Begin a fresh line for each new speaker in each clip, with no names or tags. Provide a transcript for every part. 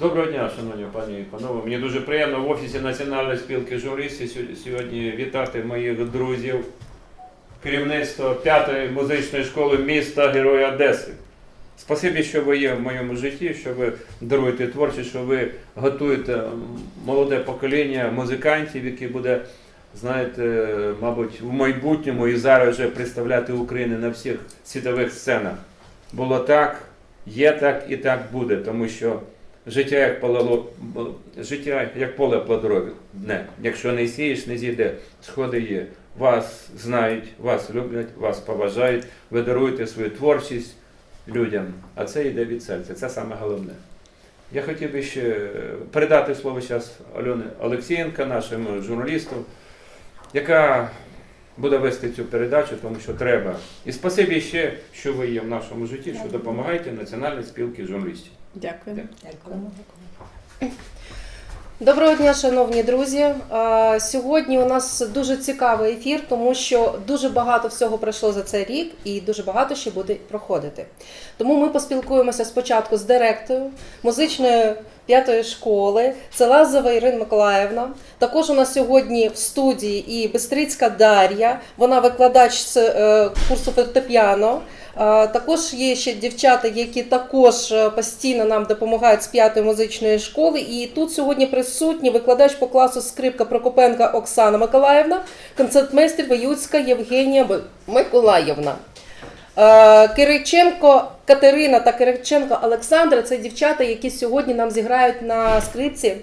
Доброго дня, шановні пані і панове. Мені дуже приємно в офісі Національної спілки журналістів сьогодні вітати моїх друзів, керівництво п'ятої музичної школи міста Героя Одеси. Спасибі, що ви є в моєму житті, що ви даруєте творчість, що ви готуєте молоде покоління музикантів, які буде, знаєте, мабуть, в майбутньому і зараз вже представляти Україну на всіх світових сценах. Було так, є так і так буде, тому що життя як поле, життя як поле плодородне. Якщо не сієш, не зійде. Сходи є. Вас знають, вас люблять, вас поважають, ви даруєте свою творчість людям, а це йде від серця. Це саме головне. Я хотів би ще передати слово зараз Альони Олексієнка, нашому журналісту, яка буде вести цю передачу, тому що треба. І спасибі ще, що ви є в нашому житті, що допомагаєте Національній спілці журналістів.
Дякую.
Дякуємо.
Доброго дня, шановні друзі. Сьогодні у нас дуже цікавий ефір, тому що дуже багато всього пройшло за цей рік і дуже багато ще буде проходити. Тому ми поспілкуємося спочатку з директором музичної п'ятої школи. Це Лазова Ірина Миколаївна. Також у нас сьогодні в студії і Бестрицька Дар'я. Вона викладач з е, курсу фортепіано. Е, Також є ще дівчата, які також е, постійно нам допомагають з п'ятої музичної школи. І тут сьогодні присутні викладач по класу скрипка Прокопенка Оксана Миколаївна, концертмейстер Ваюцька Євгенія Миколаївна. Е, Кириченко Катерина та Кириченко Олександра це дівчата, які сьогодні нам зіграють на скрипці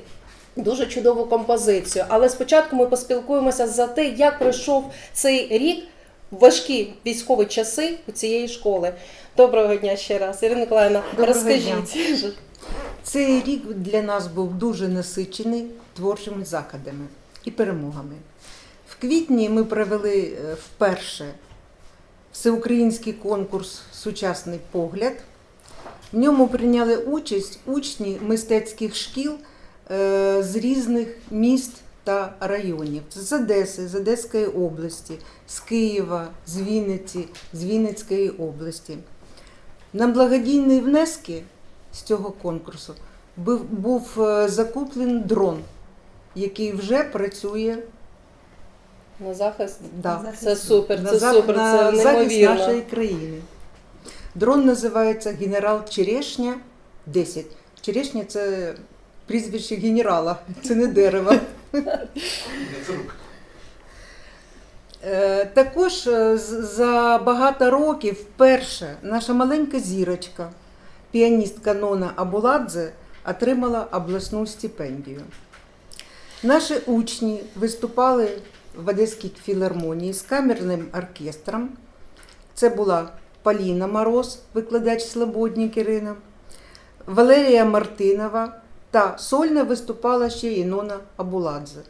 дуже чудову композицію. Але спочатку ми поспілкуємося за те, як пройшов цей рік важкі військові часи у цієї школи. Доброго дня ще раз, Ірина Миколаївна,
Доброго
розкажіть.
Цей рік для нас був дуже насичений творчими заходами і перемогами. В квітні ми провели е, вперше всеукраїнський конкурс Сучасний погляд. В ньому прийняли участь учні мистецьких шкіл е, з різних міст та районів. З Одеси, з Одеської області, з Києва, з Вінниці, з Вінницької області. На благодійні внески з цього конкурсу був, був е, закуплений дрон, який вже працює
На захист.
да,
Це супер,
на,
це
зах-
супер,
на
це
захист нашої країни. Дрон називається Генерал Черешня 10. Черешня це прізвище генерала, це не дерево. Е, Також е, за багато років вперше наша маленька зірочка, піаністка Нона Абуладзе, отримала обласну стипендію. Наші учні виступали в Одеській філармонії з камерним оркестром. Це була Поліна Мороз, викладач Слободнік Ірина, Валерія Мартинова та сольно виступала ще і Нона Абуладзе.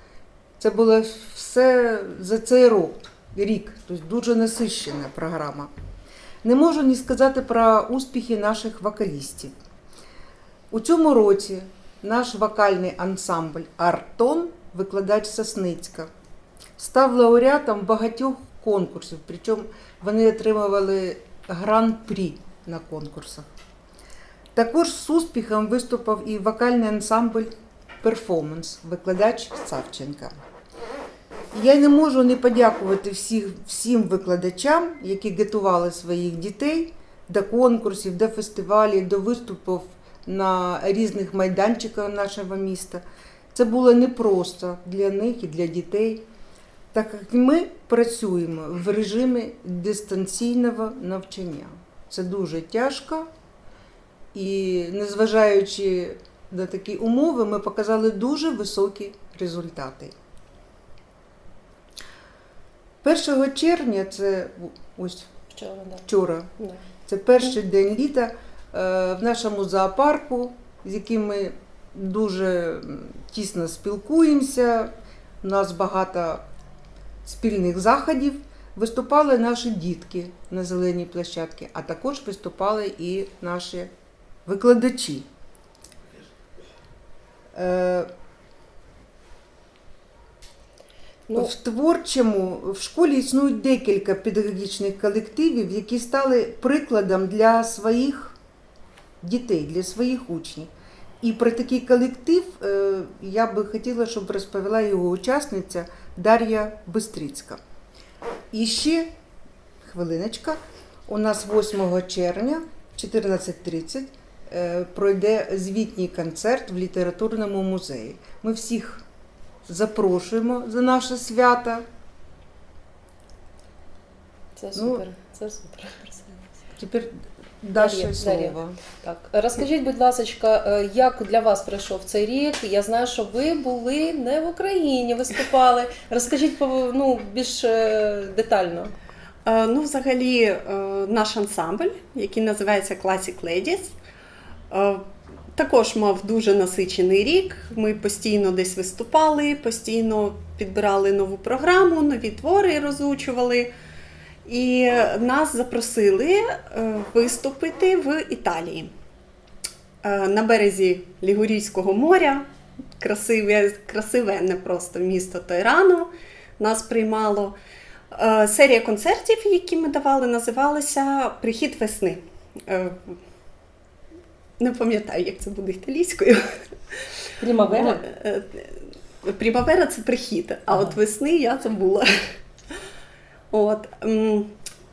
Це було все за цей рік, рік тобто дуже насищена програма. Не можу не сказати про успіхи наших вокалістів. У цьому році наш вокальний ансамбль Артон, викладач Сосницька, став лауреатом багатьох конкурсів, причому вони отримували гран-прі на конкурсах. Також з успіхом виступав і вокальний ансамбль Перформанс, викладач Савченка. Я не можу не подякувати всіх, всім викладачам, які готували своїх дітей до конкурсів, до фестивалів, до виступів на різних майданчиках нашого міста. Це було непросто для них і для дітей, так як ми працюємо в режимі дистанційного навчання. Це дуже тяжко, і незважаючи на такі умови, ми показали дуже високі результати. 1 червня, це ось
Вчора, да.
вчора,
Да.
це перший день літа е, в нашому зоопарку, з яким ми дуже тісно спілкуємося. У нас багато спільних заходів. Виступали наші дітки на зеленій площадці, а також виступали і наші викладачі. Е,
Ну,
в творчому в школі існують декілька педагогічних колективів, які стали прикладом для своїх дітей, для своїх учнів. І про такий колектив е, я би хотіла, щоб розповіла його учасниця Дар'я Бистрицька. І ще хвилиночка. У нас 8 червня, 14.30, е, пройде звітній концерт в літературному музеї. Ми всіх запрошуємо за наше свято.
Це
Ну,
супер. Це супер.
Тепер
Дар'я.
слово.
Так, розкажіть, будь ласка, як для вас пройшов цей рік? Я знаю, що ви були не в Україні, виступали. Розкажіть ну, більш е, детально.
Е, Ну, взагалі, е, наш ансамбль, який називається Classic Ladies, е, також мав дуже насичений рік. Ми постійно десь виступали, постійно підбирали нову програму, нові твори розучували. І нас запросили е, виступити в Італії Е, на березі Лігурійського моря. Красиве, красиве не просто місто Тойрано нас приймало. Е, Серія концертів, які ми давали, називалася Прихід весни. Е, Не пам'ятаю, як це буде італійською.
Примавера?
Е, е, це прихід, а от весни я забула. От,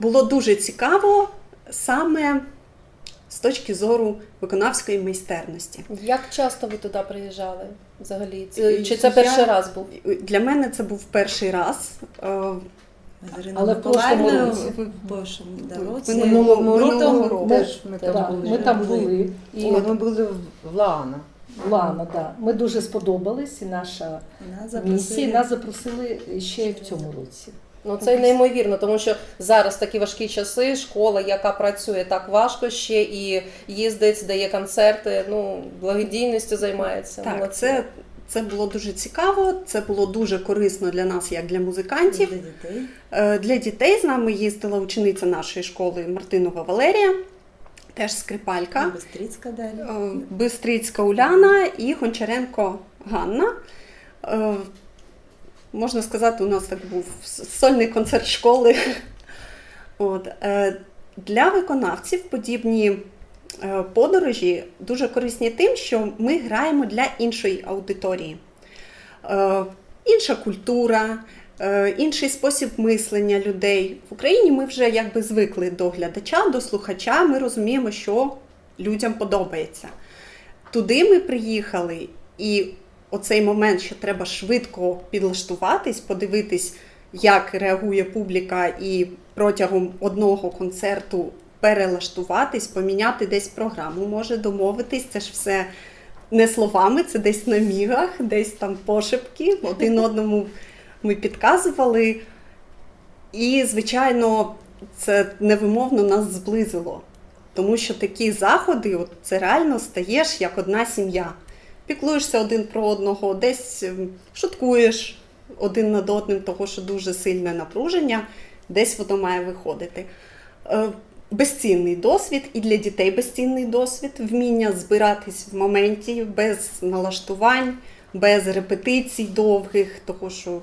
було дуже цікаво саме з точки зору виконавської майстерності.
Як часто ви туди приїжджали взагалі?
Е,
Чи це
я-
перший раз був?
Для мене це був перший раз. Е,
З
Але в прошлому році.
в прошлому да, році.
року.
теж ми
Так,
там були.
ми там були. І
І ми були в Лаана.
Лана, да. Ми дуже сподобались, і наша
Нас
місія.
запросили.
Нас запросили ще й в цьому році.
Ну це неймовірно, тому що зараз такі важкі часи. Школа, яка працює так важко, ще і їздить, дає концерти. Ну благодійністю займається.
Так,
Молодці.
це, це було дуже цікаво, це було дуже корисно для нас, як для музикантів.
Для дітей.
Е, Для дітей з нами їздила учениця нашої школи Мартинова Валерія, теж скрипалька,
Бистрицька далі.
е, Бистрицька Уляна і Гончаренко Ганна. Е, Можна сказати, у нас так був сольний концерт школи. От. Для виконавців подібні подорожі дуже корисні тим, що ми граємо для іншої аудиторії. Е, Інша культура, е, інший спосіб мислення людей. В Україні ми вже якби звикли до глядача, до слухача. Ми розуміємо, що людям подобається. Туди ми приїхали, і оцей момент, що треба швидко підлаштуватись, подивитись, як реагує публіка, і протягом одного концерту перелаштуватись, поміняти десь програму, може домовитись. Це ж все не словами, це десь на мігах, десь там пошепки. Один одному ми підказували. І, звичайно, це невимовно нас зблизило. Тому що такі заходи, от це реально стаєш як одна сім'я. Піклуєшся один про одного, десь ем, шуткуєш один над одним, того що дуже сильне напруження, десь воно має виходити. Безцінний досвід і для дітей безцінний досвід, вміння збиратись в моменті без налаштувань, без репетицій довгих, того що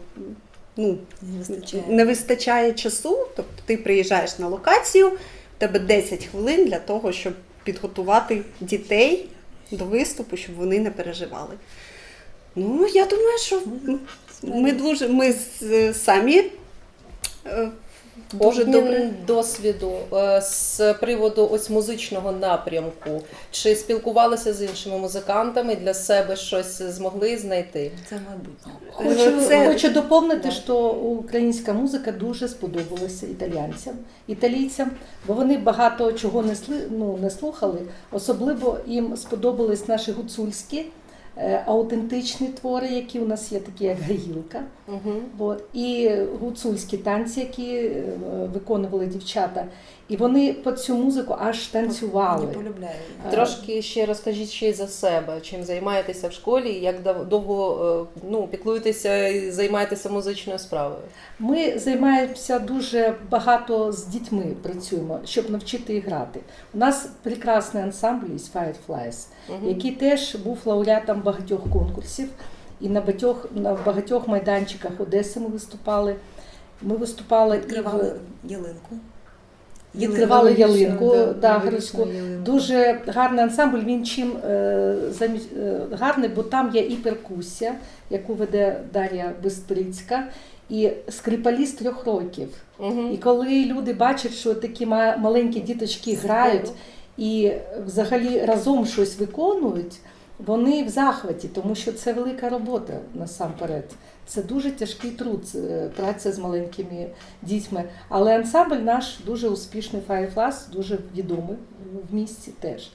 ну,
Не вистачає.
не вистачає часу, тобто ти приїжджаєш на локацію, в тебе 10 хвилин для того, щоб підготувати дітей до виступу, щоб вони не переживали. Ну, я думаю, що ми дуже ми самі е, дуже
Обмін
добре.
досвіду е, з приводу ось музичного напрямку. Чи спілкувалися з іншими музикантами для себе щось змогли знайти?
Це майбутнє.
Хочу,
Це-
хочу доповнити,
Да.
що українська музика дуже сподобалася італійцям, італійцям, бо вони багато чого не, сли, ну, не слухали. Особливо їм сподобались наші гуцульські е, аутентичні твори, які у нас є, такі як Гаїлка.
Угу.
І гуцульські танці, які е, виконували дівчата. І вони під цю музику аж танцювали.
Не полюбляю.
Е,
Трошки ще розкажіть ще й за себе, чим займаєтеся в школі, як довго е, ну, піклуєтеся і займаєтеся музичною справою.
Ми займаємося дуже багато з дітьми, працюємо, щоб навчити їх грати. У нас прекрасний ансамбль із Fireflies,
Мгм.
який теж був лауреатом багатьох конкурсів. І на багатьох, на багатьох майданчиках Одеси ми виступали. Ми виступали і в
Відкривали ялинку.
відкривали ялинку
Да,
да,
ялинку.
Дуже гарний ансамбль. Він чим е, е, гарний, бо там є і перкусія, яку веде Дар'я Бистрицька, і скрипалі з трьох років.
Мгм.
І коли люди бачать, що такі маленькі діточки грають і взагалі разом щось виконують, вони в захваті, тому що це велика робота насамперед. Це дуже тяжкий труд, е, праця з маленькими дітьми. Але ансамбль наш дуже успішний Fireflies, дуже відомий в місті теж.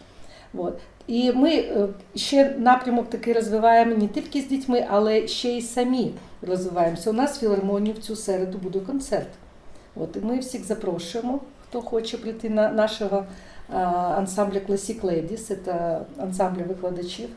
От. І ми е, ще напрямок такий розвиваємо не тільки з дітьми, але ще й самі розвиваємося. У нас в філармонії в цю середу буде концерт. От, і ми всіх запрошуємо, хто хоче прийти на нашого ансамбля Classic Ladies, це ансамбль викладачів.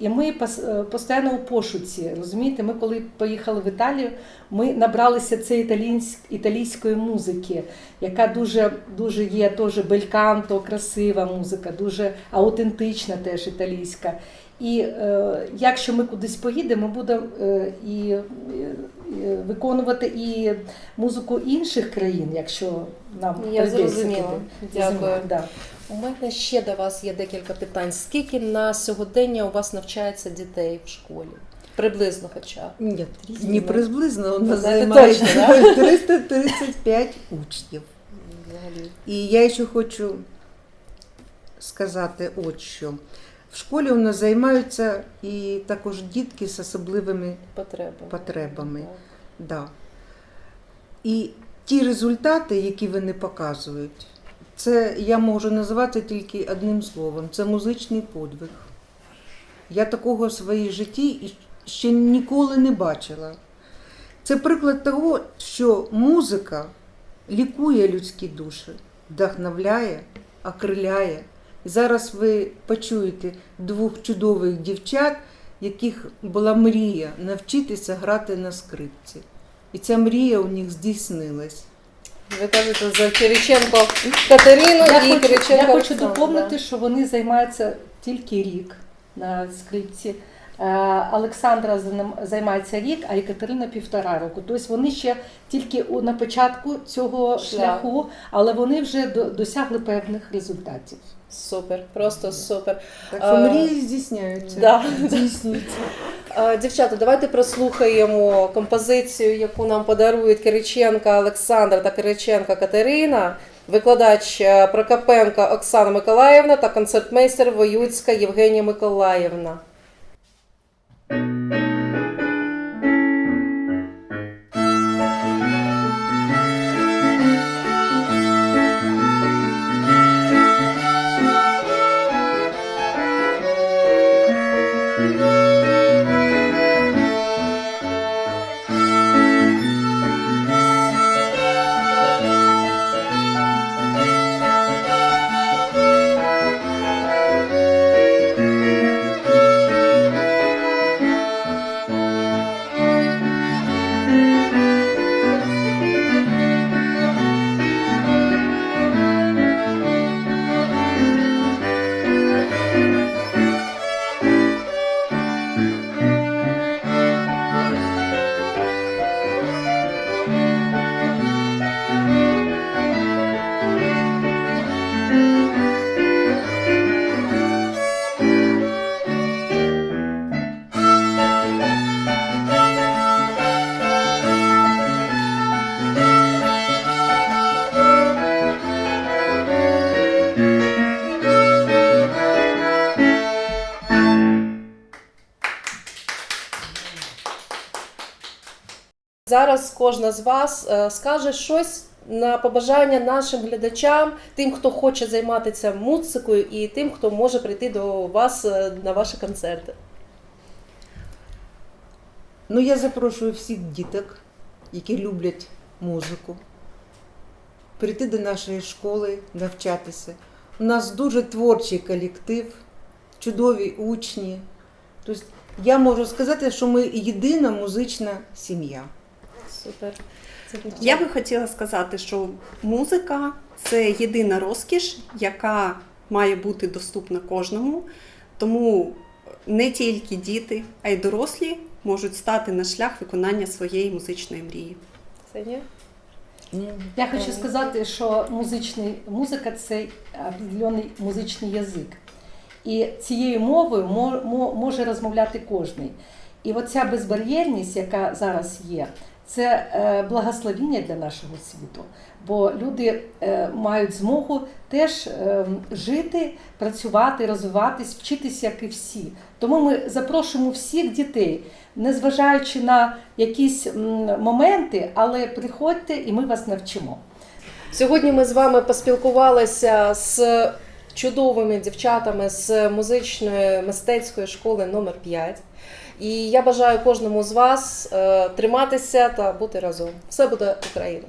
І ми е, постійно у пошуці. Розумієте, ми коли поїхали в Італію, ми набралися цієї італійсь- італійської музики, яка дуже, дуже є теж бельканто, красива музика, дуже аутентична теж італійська. І е, якщо ми кудись поїдемо, ми будемо е, і, е, е, виконувати і музику інших країн, якщо нам
Я зрозуміла. Дякую.
Да.
У мене ще до вас є декілька питань. Скільки на сьогодення у вас навчається дітей в школі? Приблизно хоча.
Ні, не приблизно, у нас
знаєте
займає
точно, да?
335 учнів.
Взагалі.
І я ще хочу сказати от що. В школі у нас займаються і також дітки з особливими
Потреби.
потребами.
Так.
Да. І ті результати, які вони показують, це я можу назвати тільки одним словом: це музичний подвиг. Я такого в своїй житті ще ніколи не бачила. Це приклад того, що музика лікує людські душі, вдохновляє, окриляє. І зараз ви почуєте двох чудових дівчат, яких була мрія навчитися грати на скрипці. І ця мрія у них здійснилась.
Ви кажете за Кириченко Катерину
Я
і
хочу,
Кириченко.
я хочу
Оксану,
доповнити,
да.
що вони займаються тільки рік на скрипці. Е, Олександра займається рік, а Екатерина півтора року. Тобто вони ще тільки на початку цього
Шлях.
шляху, але вони вже досягли певних результатів.
Супер, просто супер.
Так що
А,
мрії здійсняються.
Да.
Здійснюються.
А, Дівчата, давайте прослухаємо композицію, яку нам подарують Кириченка Олександр та Кириченка Катерина, викладач е, Прокопенка Оксана Миколаївна та концертмейстер Воюцька Євгенія Миколаївна. Зараз кожна з вас е, скаже щось на побажання нашим глядачам, тим, хто хоче займатися музикою, і тим, хто може прийти до вас е, на ваші концерти.
Ну, я запрошую всіх діток, які люблять музику, прийти до нашої школи, навчатися. У нас дуже творчий колектив, чудові учні. Тобто я можу сказати, що ми єдина музична сім'я.
Супер.
Я би хотіла сказати, що музика це єдина розкіш, яка має бути доступна кожному. Тому не тільки діти, а й дорослі можуть стати на шлях виконання своєї музичної мрії.
Ксенія?
Я хочу сказати, що музичний, музика це определений музичний язик. І цією мовою мо- мо- може розмовляти кожний. І оця безбар'єрність, яка зараз є, це е, благословіння для нашого світу. Бо люди е, мають змогу теж е, жити, працювати, розвиватись, вчитися, як і всі. Тому ми запрошуємо всіх дітей, незважаючи на якісь моменти, але приходьте і ми вас навчимо.
Сьогодні ми з вами поспілкувалися з чудовими дівчатами з музичної мистецької школи номер 5 І я бажаю кожному з вас е, триматися та бути разом. Все буде Україна!